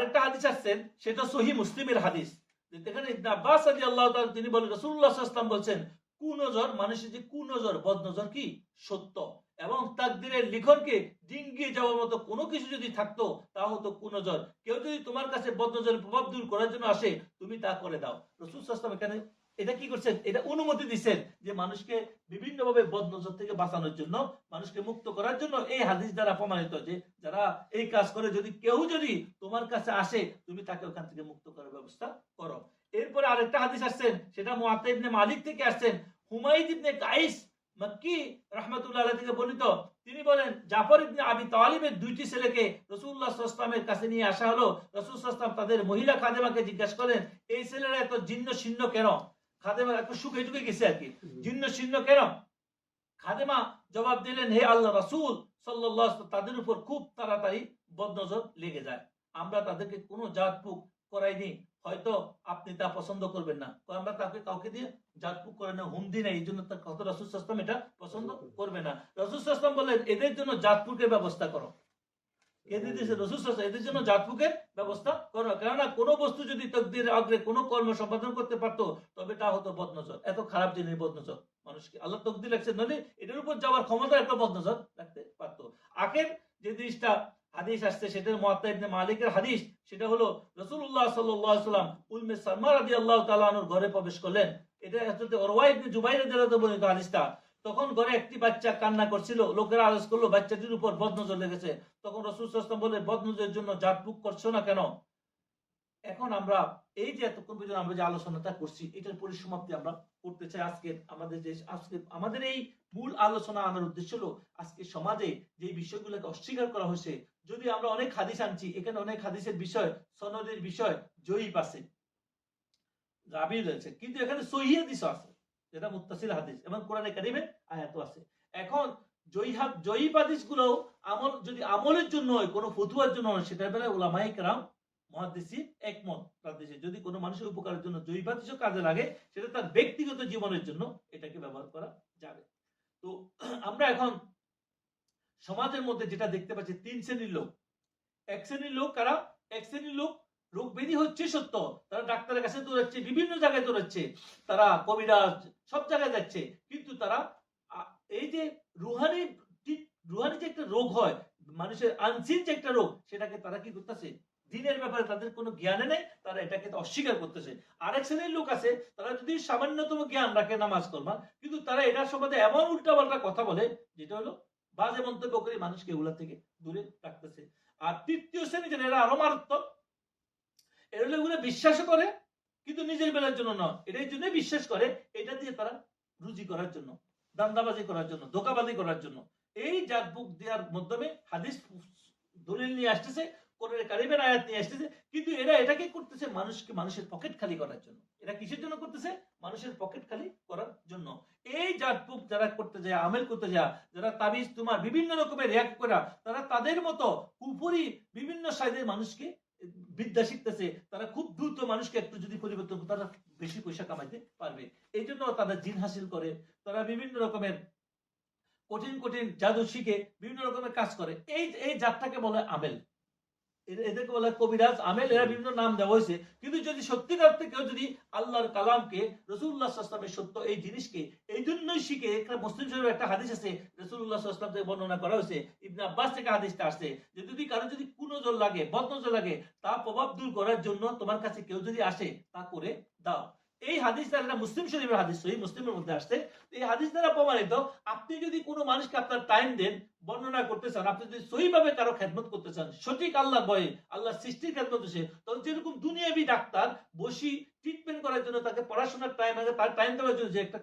আরেকটা হাদিস আসছেন সেটা সহি মুসলিমের হাদিস। এখানে ইবনে আব্বাস আলী আল্লাহ তিনি বলেন রসুল্লাহ ইসলাম বলছেন কুনজর মানুষের যে কুনজর বদনজর কি? সত্য। এবং তাকদিরের লিখনকে ডিঙ্গিয়ে যাওয়ার মতো কোনো কিছু যদি থাকতো তা হতো কুনজর কেউ যদি তোমার কাছে বদনজরের প্রভাব দূর করার জন্য আসে, তুমি তা করে দাও। রসুল ইসলাম এখানে এটা কি করছেন? এটা অনুমতি দিচ্ছেন যে মানুষকে বিভিন্নভাবে বদনজর থেকে বাঁচানোর জন্য, মানুষকে মুক্ত করার জন্য এই হাদিস দ্বারা প্রমাণিত যে যারা এই কাজ করে, যদি কেউ যদি তোমার কাছে আসে, তুমি তাকে ওখান থেকে মুক্ত করার ব্যবস্থা করো। এরপরে আরেকটা হাদিস আসছেন, সেটা ইবনে মালিক থেকে আসছেন। হুমায়ুদ ইবনে কাইস মক্কি রহমতুল্লাহ থেকে বর্ণিত। তিনি বলেন, জাফর ইবনে আবি তালিবের দুইটি ছেলেকে রসুল্লাহ সাল্লামের কাছে নিয়ে আসা হলো। রসুল সাল্লাম তাদের মহিলা খাদেমাকে জিজ্ঞাসা করেন এই ছেলেরা এত জিন্ন শীর্ণ কেন? খাদেমা একটু সুখে টুকে গেছে আর কি। জিন্ন শীর্ণ কেন? খাদেমা জবাব দিলেন হে আল্লাহ রাসূল ওয়াসাল্লাম, তাদের উপর খুব তাড়াতাড়ি বদনজর লেগে যায়। আমরা তাদেরকে কোনো জাতপুক করাইনি হয়তো আপনি তা পছন্দ করবেন না। তো আমরা তাকে কাউকে দিয়ে জাত জাতপুক করে না হুম দিই না এই জন্য তার কত রসুল সাস্তম এটা পছন্দ করবে না। রসুল সাস্তাম বললেন এদের জন্য জাতপুকের ব্যবস্থা করো। রসুল এদের জন্য ব্যবস্থা করো কেননা কোনো বস্তু যদি তকদির আগ্রে কোনো কর্ম সম্পাদন করতে পারতো, তবে তা হতো বদনজর, এত খারাপ জিনিস বদনজর মানুষকে। আল্লাহ তকদির এটার উপর যাওয়ার ক্ষমতা একটা বদনজর রাখতে পারতো। আখের যে জিনিসটা হাদিস আসছে, সেটার মুয়াত্তা ইবনে মালিকের হাদিস, সেটা হলো আলাইহি সাল্লাম উম্মে সালমা রাদিয়াল্লাহু তাআলা আনহুর ঘরে প্রবেশ করলেন। এটা হচ্ছে ওরওয়া ইবনে জুবাইর রাদিয়াল্লাহু তাআলা বর্ণিত হাদিসটা। তখন ঘরে একটি বাচ্চা কান্না করছিল, লোকেরা আলোচ করল, বাচ্চাটির উপর বদনজর লেগেছে। তখন রসুল সাল্লাম বলে বদনজরের জন্য জাতপুক করছ না কেন? এখন আমরা এই যে এতক্ষণ পর্যন্ত আমরা যে আলোচনাটা করছি, এটার পরিসমাপ্তি আমরা করতে চাই আজকে। আমাদের যে আজকে, আমাদের এই মূল আলোচনা আনার উদ্দেশ্য হলো, আজকে সমাজে যে বিষয়গুলোকে অস্বীকার করা হয়েছে, যদি আমরা অনেক হাদিস আনছি, এখানে অনেক হাদিসের বিষয়, সনদের বিষয় জয়ীপ আছে। রাবি রয়েছে, কিন্তু এখানে সহি হাদিসও আছে। যেটা মুত্তাসিল হাদিস এবং কোরআনে কারিমে আয়াত আছে। এখন জয়ী হাত জয়ীপ হাদিসগুলো আমল যদি আমলের জন্য হয়, কোনো ফতুয়ার জন্য হয় বেলায় ওলামাই একমত যদি কোনো মানুষের উপকারের জন্য জৈব হাদিসও কাজে লাগে, সেটা তার ব্যক্তিগত জীবনের জন্য এটাকে ব্যবহার করা যাবে। তো আমরা এখন সমাজের মধ্যে যেটা দেখতে পাচ্ছি, তিন শ্রেণির লোক। এক শ্রেণির লোক কারা? এক শ্রেণির লোক রোগ ব্যাধি হচ্ছে সত্য। তারা ডাক্তারের কাছে দৌড়াচ্ছে, বিভিন্ন জায়গায় দৌড়াচ্ছে, তারা কবিরাজ সব জায়গায় যাচ্ছে। কিন্তু তারা এই যে রুহানি রুহানি যে একটা রোগ হয়, মানুষের আনসিন যে একটা রোগ, সেটাকে তারা কি করতেছে? দিনের ব্যাপারে তাদের কোনো জ্ঞানে নেই, তারা এটাকে অস্বীকার করতেছে। আরেক শ্রেণির লোক আছে, তারা যদি সামান্যতম জ্ঞান রাখে নামাজ করবা কিন্তু তারা এটার সম্বন্ধে এমন উল্টাপাল্টা কথা বলে, যেটা হলো বাজে মন্তব্য করে মানুষকে এগুলা থেকে দূরে রাখতেছে। আর তৃতীয় শ্রেণি যেটা এরা আরও মারাত্মক এগুলো বিশ্বাস করে, কিন্তু নিজের বেলার জন্য নয়। এটার জন্য বিশ্বাস করে, এটা দিয়ে তারা রুজি করার জন্য, দান্দাবাজি করার জন্য, ধোকাবাজি করার জন্য। এই জাগবুক দেওয়ার মাধ্যমে হাদিস দলিল নিয়ে আসতেছে কারিমের আয়াত নিয়ে আসতেছে, কিন্তু এরা এটাকে করতেছে মানুষকে মানুষের পকেট খালি করার জন্য। এরা কিসের জন্য করতেছে? মানুষের পকেট খালি করার জন্য। এই জাতপুক যারা করতে যায়, আমেল করতে যায়, যারা তাবিজ তোমার বিভিন্ন রকমের রিয়াক্ট করা, তারা তাদের মতো উপরই বিভিন্ন সাইজের মানুষকে বিদ্যা শিখতেছে, তারা খুব দ্রুত মানুষকে একটু যদি পরিবর্তন তারা বেশি পয়সা কামাইতে পারবে। এই জন্য তারা জিন হাসিল করে, তারা বিভিন্ন রকমের কঠিন কঠিন জাদু শিখে বিভিন্ন রকমের কাজ করে। এই এই জাতটাকে বলে আমেল। এদেরকে বলা কবিরাজ, আমেল, এরা বিভিন্ন নাম দেওয়া হয়েছে। কিন্তু যদি সত্যিকার থেকে কেউ যদি আল্লাহর কালামকে রসুল্লাহ আসলামের সত্য এই জিনিসকে এই জন্যই শিখে, একটা মুসলিম শরীফের একটা হাদিস আছে রসুল্লাহ আসলাম থেকে বর্ণনা করা হয়েছে, ইবনে আব্বাস থেকে হাদিসটা আসছে, যে যদি কারও যদি কোনো কুনজর লাগে, বদনজর লাগে, তা প্রভাব দূর করার জন্য তোমার কাছে কেউ যদি আসে, তা করে দাও। এই হাদিস দ্বারা মুসলিম শরীফের হাদিস, সহি মুসলিমের মধ্যে আসছে। এই হাদিস দ্বারা প্রমাণিত, আপনি যদি কোনো মানুষকে আপনার টাইম দেন, বর্ণনা করতে চান, আপনি যদি সহিভাবে কারও খেদমত করতে চান, সঠিক আল্লাহ বয়ে আল্লাহ সৃষ্টির খেদমত সে, তখন যেরকম দুনিয়াবি ডাক্তার বসি ট্রিটমেন্ট করার জন্য তাকে পড়াশোনার টাইম আছে, তার টাইম দেওয়ার জন্য যে একটা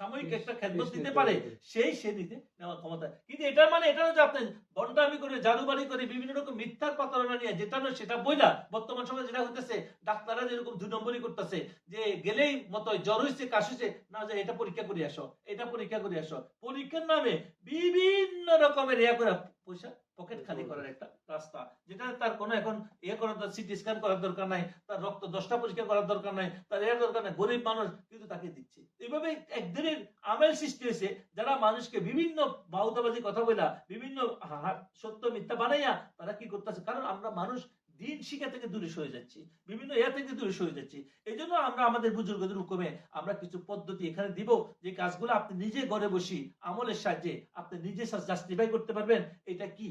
সাময়িক একটা খেদমত দিতে পারে সেই সে নিতে নেওয়ার ক্ষমতা। কিন্তু এটার মানে এটা না যে আপনি বন্ডামি করে জাদুবাড়ি করে বিভিন্ন রকম মিথ্যার প্রতারণা নিয়ে যেটা নয় সেটা বইলা বর্তমান সময়ে যেটা হতেছে ডাক্তাররা যেরকম দুই নম্বরই করতেছে যে গেলেই মতো জ্বর হয়েছে কাশ হয়েছে না যে এটা পরীক্ষা করে আসো এটা পরীক্ষা করে আসো। পরীক্ষার নামে বিভিন্ন রকমের ইয়া করে পয়সা পকেট খালি করার একটা রাস্তা যেটা তার কোনো এখন ইয়ে করার সিটি স্ক্যান করার দরকার নাই তার রক্ত দশটা পরিষ্কার করার দরকার নাই তার এর দরকার নাই গরিব মানুষ কিন্তু তাকে দিচ্ছে। এইভাবে একদিনের আমেল সৃষ্টি হয়েছে যারা মানুষকে বিভিন্ন বাহুতাবাজি কথা বলা বিভিন্ন সত্য মিথ্যা বানাইয়া তারা কি করতেছে? কারণ আমরা মানুষ দিন শিক্ষা থেকে দূরে সরে যাচ্ছি, বিভিন্ন ইয়া থেকে দূরে সরে যাচ্ছি। এই জন্য আমরা আমাদের বুজুর্গদের হুকুমে আমরা কিছু পদ্ধতি এখানে দিব যে কাজগুলো আপনি নিজে ঘরে বসি, আমলের সাহায্যে আপনি নিজে জাস্টিফাই করতে পারবেন। এটা কি?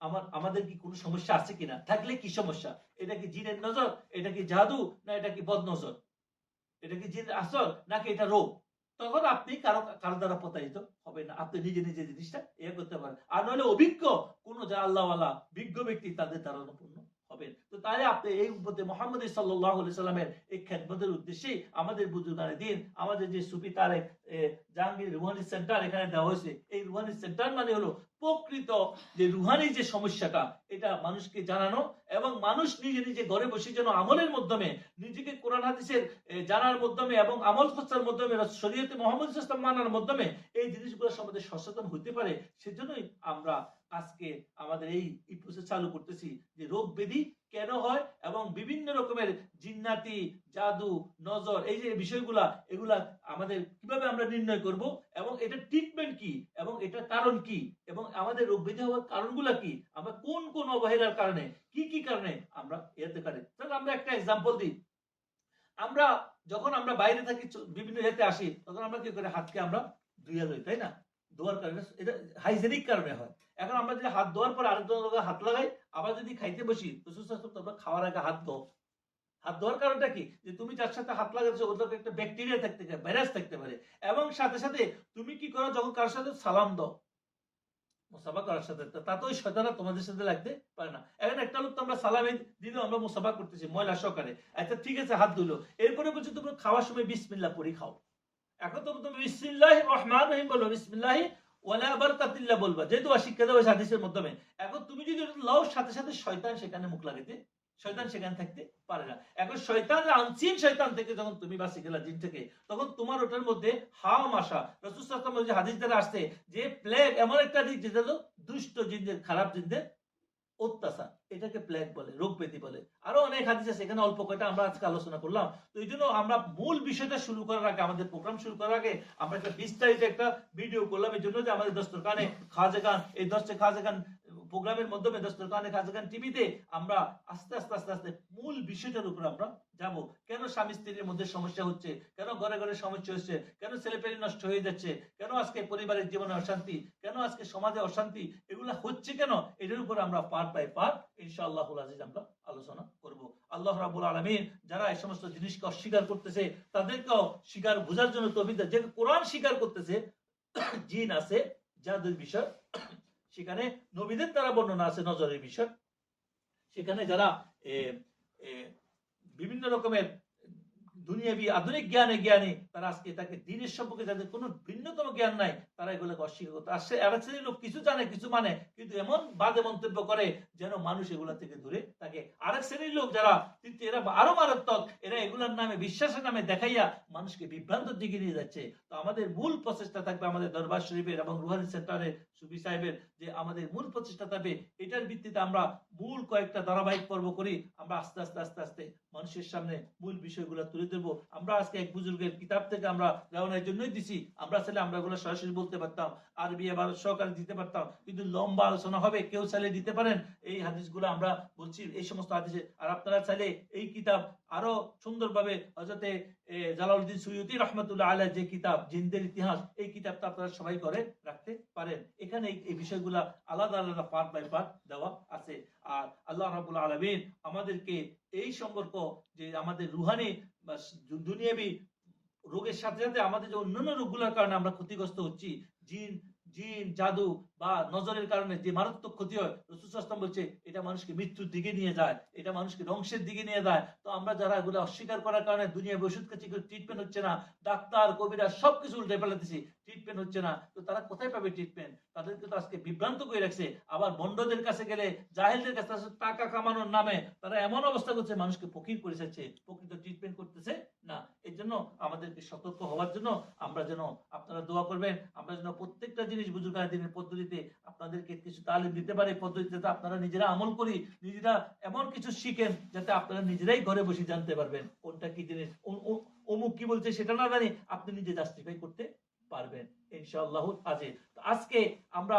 আমার, আমাদের কি কোনো সমস্যা আছে কিনা? থাকলে কি সমস্যা? এটা কি জিনের নজর? এটা কি জাদু? না এটা কি বদ নজর এটা কি জিনের আসল? নাকি এটা রোগ? তখন আপনি কারও কারও দ্বারা প্রতারিত হবে না। আপনি নিজে নিজে জিনিসটা ইয়ে করতে পারেন। আর নইলে অভিজ্ঞ কোন যে আল্লাহওয়ালা, বিজ্ঞ ব্যক্তি তাদের দ্বারা তাহলে আপনি এই উপদে মোহাম্মদ সাল্লামের এই খেদমতের উদ্দেশ্যে আমাদের বুজুর্গানের দিন, আমাদের যে সুফি তারেক জাহাঙ্গীর রুহানি সেন্টার এখানে দেওয়া হয়েছে। এই রুহানি সেন্টার মানে হলো প্রকৃত যে রুহানি যে সমস্যাটা, এটা মানুষকে জানানো এবং মানুষ নিজে নিজে ঘরে বসে যেন আমলের মাধ্যমে, নিজেকে কোরআন হাদিসের জানার মাধ্যমে এবং আমল খরচার মাধ্যমে শরীয়তে মোহাম্মদ ইসলাম মানার মাধ্যমে এই জিনিসগুলো সম্বন্ধে সচেতন হতে পারে, সেজন্যই আমরা আজকে আমাদের এই এই প্রসেস চালু করতেছি যে রোগ ব্যাধি কেন হয় এবং বিভিন্ন রকমের জিন্নাতি, জাদু, নজর, এই যে বিষয়গুলা, এগুলা আমাদের কীভাবে আমরা নির্ণয় করব এবং এটা ট্রিটমেন্ট কি এবং এটার কারণ কি এবং আমাদের রোগ ব্যাধি হওয়ার কারণগুলা কি, আমরা কোন কোন অবহেলার কারণে, কি কি কারণে আমরা এতে পারি? তাহলে আমরা একটা এক্সাম্পল দিই। আমরা যখন আমরা বাইরে থাকি বিভিন্ন জায়গাতে আসি, তখন আমরা কি করি? হাতকে আমরা ধুইয়া লই, তাই না? ধোয়ার কারণে, এটা হাইজেনিক কারণে হয়। এখন আমরা যদি হাত ধোয়ার পর আরেকজন হাত লাগাই, আবার যদি খাইতে বসি, তো সুস্থ তোমরা খাওয়ার আগে হাত ধো হাত ধোয়ার কারণটা কি? যে তুমি যার সাথে হাত লাগাচ্ছো লোকে একটা ব্যাকটেরিয়া থাকতে পারে ভাইরাস থাকতে পারে। এবং সাথে সাথে তুমি কি করো, যখন কারোর সাথে সালাম দাও, মুসাফা করার সাথে, তা তো ওই শয়তানরা তোমাদের সাথে লাগতে পারে না। এখন একটা লোক তো আমরা সালামে দিলেও আমরা মুসাফা করতেছি, ময়লা সহকারে। আচ্ছা ঠিক আছে, হাত ধুলো। এরপরে বলছি তুমি খাওয়ার সময় বিসমিল্লাহ পড়ি খাও। এখন তুমি বিসমিল্লাহ রহমান রহিম বলো বিসমিল্লাহ বলবা। যেহেতু শিক্ষা হাদিসের মাধ্যমে। এখন তুমি যদি সাথে সাথে শয়তান সেখানে মুখ লাগাইতে, শয়তান সেখানে থাকতে পারে না। এখন শয়তান আনসিন শয়তান থেকে যখন তুমি বাঁচি গেলা জিন থেকে, তখন তোমার ওটার মধ্যে হাওয়া মাসা রসুল হাদিস দ্বারা আসছে যে প্লেগ এমন একটা দিক যেটা দুষ্ট জিনদের, খারাপ জিনদের অত্যাচার, এটাকে প্লেগ বলে রোগ ব্যাধি বলে। আরও অনেক হাদিস আছে, এখানে অল্প কয়টা আমরা আজকে আলোচনা করলাম। তো এই জন্য আমরা মূল বিষয়টা শুরু করার আগে, আমাদের প্রোগ্রাম শুরু করার আগে, আমরা একটা বিস্তারিত একটা ভিডিও করলাম। এই জন্য যে আমাদের দস্তর কানে খাজে গান এই দশটা খাজে গান প্রোগ্রামের মাধ্যমে খাজে গান টিভিতে আমরা আস্তে আস্তে আস্তে আস্তে মূল বিষয়টার উপর আমরা যাব। কেন স্বামী স্ত্রীর মধ্যে সমস্যা হচ্ছে? কেন ঘরে ঘরে সমস্যা হচ্ছে? কেন ছেলেপেলে নষ্ট হয়ে যাচ্ছে? কেন আজকে পরিবারের জীবনে অশান্তি? কেন আজকে সমাজে অশান্তি? এগুলা হচ্ছে কেন? এটার উপর আমরা পার্ট বাই পার্ট ইনশাআল্লাহ আজিজ আমরা আলোচনা করব। আল্লাহ রাবুল আলমিন যারা এই সমস্ত জিনিসকে অস্বীকার করতেছে, তাদেরকেও স্বীকার, বোঝার জন্য তবিদ যে কোরআন স্বীকার করতেছে, জিন আছে যাদের বিষয় সেখানে নবীদের দ্বারা বর্ণনা আছে নজরের বিষয়। সেখানে যারা বিভিন্ন রকমের দুনিয়াবি আধুনিক জ্ঞানে জ্ঞানী, তারা আজকে তাকে দিনের সম্পর্কে যাদের কোনো ভিন্নতম জ্ঞান নাই। তারা এগুলোকে অস্বীকার করতে। আর এক শ্রেণির লোক কিছু জানে, কিছু মানে কিন্তু এমন বাজে মন্তব্য করে যেন মানুষ এগুলা থেকে দূরে থাকে। আরেক শ্রেণির লোক যারা, কিন্তু এরা আরও মারাত্মক, এরা এগুলার নামে, বিশ্বাসের নামে দেখাইয়া মানুষকে বিভ্রান্তর দিকে নিয়ে যাচ্ছে। তো আমাদের মূল প্রচেষ্টা থাকবে আমাদের দরবার শরীফের এবং রুহানি সেন্টারের সুফি সাহেবের যে আমাদের মূল প্রচেষ্টা থাকবে, এটার ভিত্তিতে আমরা মূল কয়েকটা ধারাবাহিক পর্ব করি। আমরা আস্তে আস্তে আস্তে আস্তে মানুষের সামনে মূল বিষয়গুলো তুলে ধরবো। আমরা আজকে এক বুজুর্গের কিতাব থেকে আমরা দেওয়ানোর জন্যই দিছি। আমরা চাইলে আমরা এগুলো সরাসরি বলতে পারতাম, আরবি আবার সহকারে দিতে পারতাম, কিন্তু লম্বা আলোচনা হবে, কেউ চাইলে দিতে পারেন। এই হাদিসগুলো আমরা বলছি, এই সমস্ত হাদিসে। আর আপনারা চাইলে এই কিতাব আরও সুন্দরভাবে হজরতে জালালউদ্দিন সৈয়দি রহমতুল্লাহ আলাহ যে কিতাব, জিন্দের ইতিহাস, এই কিতাবটা আপনারা সবাই করে রাখতে পারেন। এখানে এই- বিষয়গুলা আলাদা আলাদা পার্ট বাই পার্ট দেওয়া আছে। আর আল্লাহ রাবুল আলমিন আমাদেরকে এই সম্পর্ক, যে আমাদের রুহানি দুনিয়াবি রোগের সাথে সাথে আমাদের যে অন্যান্য রোগগুলোর কারণে আমরা ক্ষতিগ্রস্ত হচ্ছি জিন জিন জাদু বা নজরের কারণে যে মারাত্মক ক্ষতি হয় রসুলাম বলছে, এটা মানুষকে মৃত্যুর দিকে নিয়ে যায়, এটা মানুষকে ধ্বংসের দিকে নিয়ে যায়। তো আমরা যারা এগুলো অস্বীকার করার কারণে দুনিয়া ওষুধ খাচ্ছি ট্রিটমেন্ট হচ্ছে না, ডাক্তার, কবিরা সবকিছু উল্টে ফেলাতেছি ট্রিটমেন্ট হচ্ছে না। তো তারা কোথায় পাবে ট্রিটমেন্ট তাদেরকে তো আজকে বিভ্রান্ত করে রাখছে। আবার বন্ডদের কাছে গেলে, জাহেলদের কাছে টাকা কামানোর নামে তারা এমন অবস্থা করছে, মানুষকে ফকির করে যাচ্ছে প্রকৃত ট্রিটমেন্ট করতেছে না। এর জন্য আমাদেরকে সতর্ক হওয়ার জন্য আমরা যেন আপনারা দোয়া করবেন, আমরা যেন প্রত্যেকটা জিনিস বুজুর্গার দিনের পদ্ধতিতে আপনাদেরকে কিছু তালিম দিতে পারে পদ্ধতিতে আপনারা নিজেরা আমল করি, নিজেরা এমন কিছু শিখেন যাতে আপনারা নিজেরাই ঘরে বসে জানতে পারবেন কোনটা কি জিনিস অমুক কি বলছে সেটা না জানি আপনি নিজে জাস্টিফাই করতে পারবেন, ইনশাআল্লাহ আজে আজকে আমরা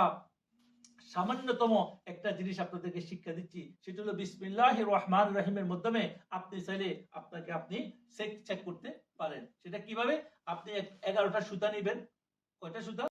সামান্যতম একটা জিনিস আপনাদেরকে শিক্ষা দিচ্ছি, সেটা হলো বিসমিল্লাহ রহমান রহিমের মাধ্যমে আপনি চাইলে আপনাকে আপনি চেক চেক করতে পারেন। সেটা কীভাবে? আপনি এগারোটা সুতা নিবেন। কয়টা সুতা?